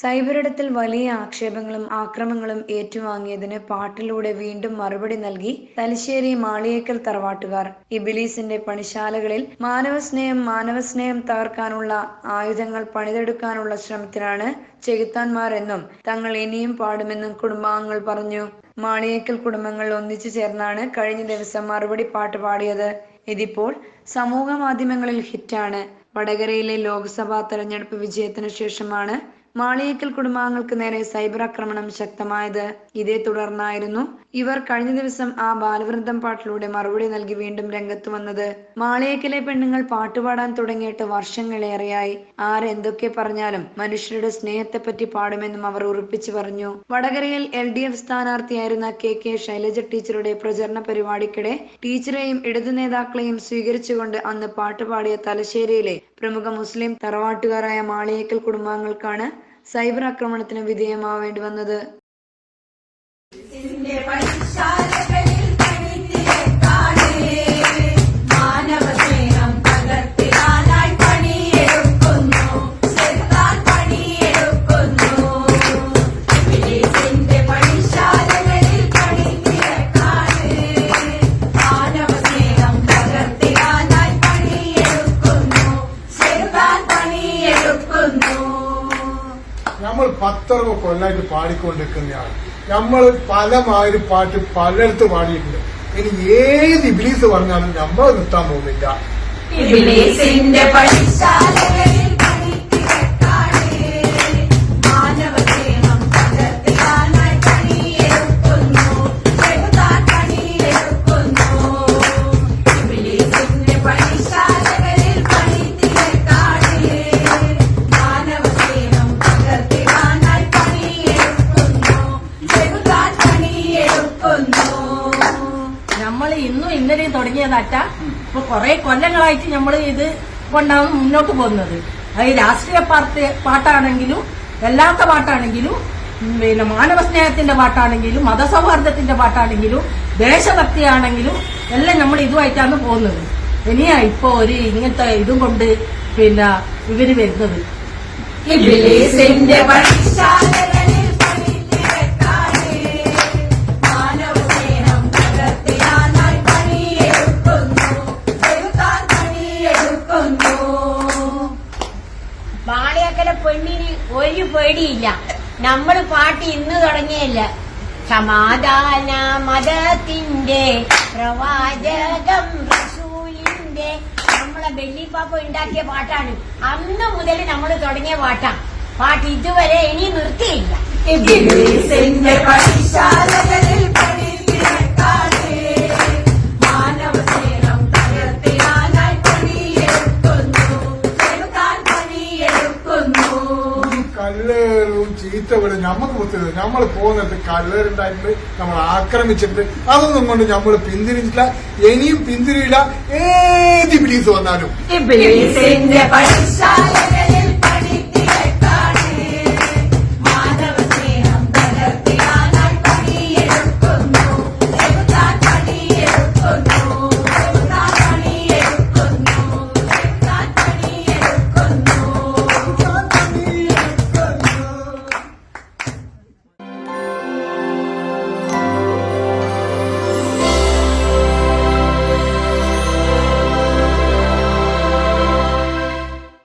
സൈബറിടത്തിൽ വലിയ ആക്ഷേപങ്ങളും ആക്രമങ്ങളും ഏറ്റുവാങ്ങിയതിന് പാട്ടിലൂടെ വീണ്ടും മറുപടി നൽകി തലശ്ശേരി മാളിയേക്കൽ തറവാട്ടുകാർ. ഇബിലീസിന്റെ പണിശാലകളിൽ മാനവസ്നേഹം മാനവസ്നേഹം തകർക്കാനുള്ള ആയുധങ്ങൾ പണിതെടുക്കാനുള്ള ശ്രമത്തിലാണ് ചെകുത്താന്മാരെന്നും തങ്ങൾ ഇനിയും പാടുമെന്നും കുടുംബാംഗങ്ങൾ പറഞ്ഞു. മാളിയേക്കൽ കുടുംബങ്ങൾ ഒന്നിച്ചു ചേർന്നാണ് കഴിഞ്ഞ ദിവസം മറുപടി പാട്ട് പാടിയത്. ഇതിപ്പോൾ സമൂഹ മാധ്യമങ്ങളിൽ ഹിറ്റാണ്. വടകരയിലെ ലോക്സഭാ തെരഞ്ഞെടുപ്പ് വിജയത്തിനു ശേഷമാണ് മാളിയേക്കൽ കുടുംബാംഗങ്ങൾക്ക് നേരെ സൈബർ ആക്രമണം ശക്തമായത് ഇതേ തുടർന്നായിരുന്നു. ഇവർ കഴിഞ്ഞ ദിവസം ആ ബാലവൃന്ദം പാട്ടിലൂടെ മറുപടി നൽകി വീണ്ടും രംഗത്ത് വന്നത്. മാളിയേക്കലെ പെണ്ണുങ്ങൾ പാട്ടുപാടാൻ തുടങ്ങിയിട്ട് വർഷങ്ങളേറെയായി. ആരെന്തൊക്കെ പറഞ്ഞാലും മനുഷ്യരുടെ സ്നേഹത്തെപ്പറ്റി പാടുമെന്നും അവർ ഉറപ്പിച്ചു പറഞ്ഞു. വടകരയിൽ എൽ ഡി എഫ് സ്ഥാനാർത്ഥിയായിരുന്ന കെ കെ ശൈലജ ടീച്ചറുടെ പ്രചരണ പരിപാടിക്കിടെ ടീച്ചറെയും ഇടതു നേതാക്കളെയും സ്വീകരിച്ചുകൊണ്ട് അന്ന് പാട്ടുപാടിയ തലശ്ശേരിയിലെ പ്രമുഖ മുസ്ലിം തറവാട്ടുകാരായ മാളിയേക്കൽ കുടുംബാംഗങ്ങൾക്കാണ് സൈബർ ആക്രമണത്തിന് വിധേയമാവേണ്ടി വന്നത്. നമ്മൾ പത്തറുപത് കൊല്ലായിട്ട് പാടിക്കൊണ്ടിരിക്കുന്നതാണ് നമ്മൾ പല മാതിരി പാട്ട് പലയിടത്ത് പാടിയിട്ടുണ്ട്. ഇനി ഏത് ഇബ്ലീസ് പറഞ്ഞാലും നമ്മൾ നിർത്താൻ പോകുന്നില്ല. നമ്മൾ ഇന്നും ഇന്നലെയും തുടങ്ങിയതറ്റ ഇപ്പൊ കുറെ കൊല്ലങ്ങളായിട്ട് നമ്മൾ ഇത് കൊണ്ടാണ് മുന്നോട്ട് പോകുന്നത്. അത് രാഷ്ട്രീയ പാർട്ടി പാട്ടാണെങ്കിലും അല്ലാത്ത പാട്ടാണെങ്കിലും പിന്നെ മാനവ സ്നേഹത്തിന്റെ പാട്ടാണെങ്കിലും മതസൗഹാർദ്ദത്തിന്റെ പാട്ടാണെങ്കിലും ദേശഭക്തിയാണെങ്കിലും എല്ലാം നമ്മൾ ഇതുമായിട്ടാണ് പോകുന്നത്. ഇനിയാ ഇപ്പൊ ഒരു ഇങ്ങനത്തെ ഇതും കൊണ്ട് പിന്നെ ഇവർ വരുന്നത്. ഇബിലീസിന്റെ പണിശാലകളിൽ വാളിയക്കല പെണ്ണിന് ഒരു പേടിയില്ല. നമ്മൾ പാട്ട് ഇന്ന് തുടങ്ങിയല്ല. സമാധാന മതത്തിന്റെ പ്രവാചകം റസൂലിന്റെ നമ്മളെ ബെല്ലിപ്പാപ്പ ഉണ്ടാക്കിയ പാട്ടാണ്. അന്ന് മുതൽ നമ്മൾ തുടങ്ങിയ പാട്ടാണ് പാട്ട് ഇതുവരെ ഇനി നിർത്തിയില്ല. ഈ ചീത്ത പോലെ നമുക്ക് പുത്തരുത് നമ്മൾ പോകുന്നത് കല്ലേറുണ്ടായിട്ട് നമ്മൾ ആക്രമിച്ചിട്ട് അതൊന്നും കൊണ്ട് നമ്മൾ പിന്തിരിഞ്ഞില്ല ഇനിയും പിന്തിരിയില്ല. ഏത് ബിലീസ് വന്നാലും.